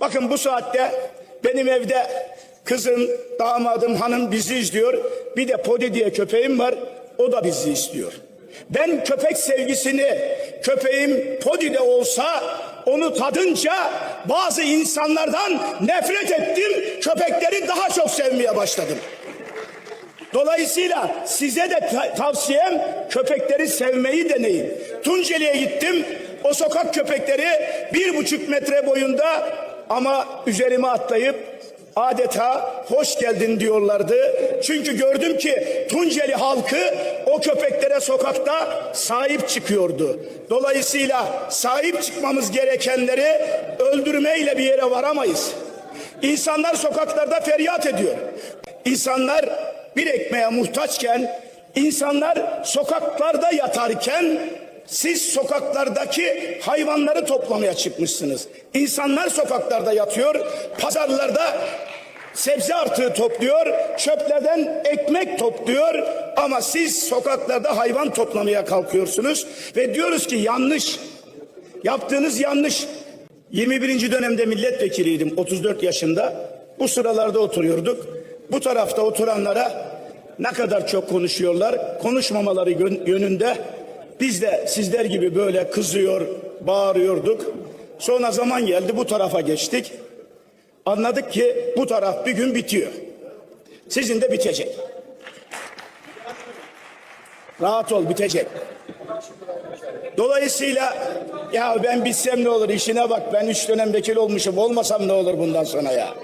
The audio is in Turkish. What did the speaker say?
Bakın bu saatte benim evde kızım, damadım, hanım bizi izliyor. Bir de Podi diye köpeğim var. O da bizi istiyor. Ben köpek sevgisini köpeğim Podi de olsa onu tadınca bazı insanlardan nefret ettim. Köpekleri daha çok sevmeye başladım. Dolayısıyla size de ta- tavsiyem köpekleri sevmeyi deneyin. Tunceli'ye gittim. O sokak köpekleri bir buçuk metre boyunda ama üzerime atlayıp adeta hoş geldin diyorlardı. Çünkü gördüm ki Tunceli halkı o köpeklere sokakta sahip çıkıyordu. Dolayısıyla sahip çıkmamız gerekenleri öldürmeyle bir yere varamayız. İnsanlar sokaklarda feryat ediyor. İnsanlar bir ekmeğe muhtaçken, insanlar sokaklarda yatarken siz sokaklardaki hayvanları toplamaya çıkmışsınız. İnsanlar sokaklarda yatıyor, pazarlarda sebze artığı topluyor, çöplerden ekmek topluyor ama siz sokaklarda hayvan toplamaya kalkıyorsunuz ve diyoruz ki yanlış. Yaptığınız yanlış. 21. dönemde milletvekiliydim 34 yaşında. Bu sıralarda oturuyorduk. Bu tarafta oturanlara ne kadar çok konuşuyorlar. Konuşmamaları yön- yönünde biz de sizler gibi böyle kızıyor, bağırıyorduk. Sonra zaman geldi bu tarafa geçtik. Anladık ki bu taraf bir gün bitiyor. Sizin de bitecek. Rahat ol bitecek. Dolayısıyla ya ben bitsem ne olur işine bak ben üç dönem vekil olmuşum olmasam ne olur bundan sonra ya.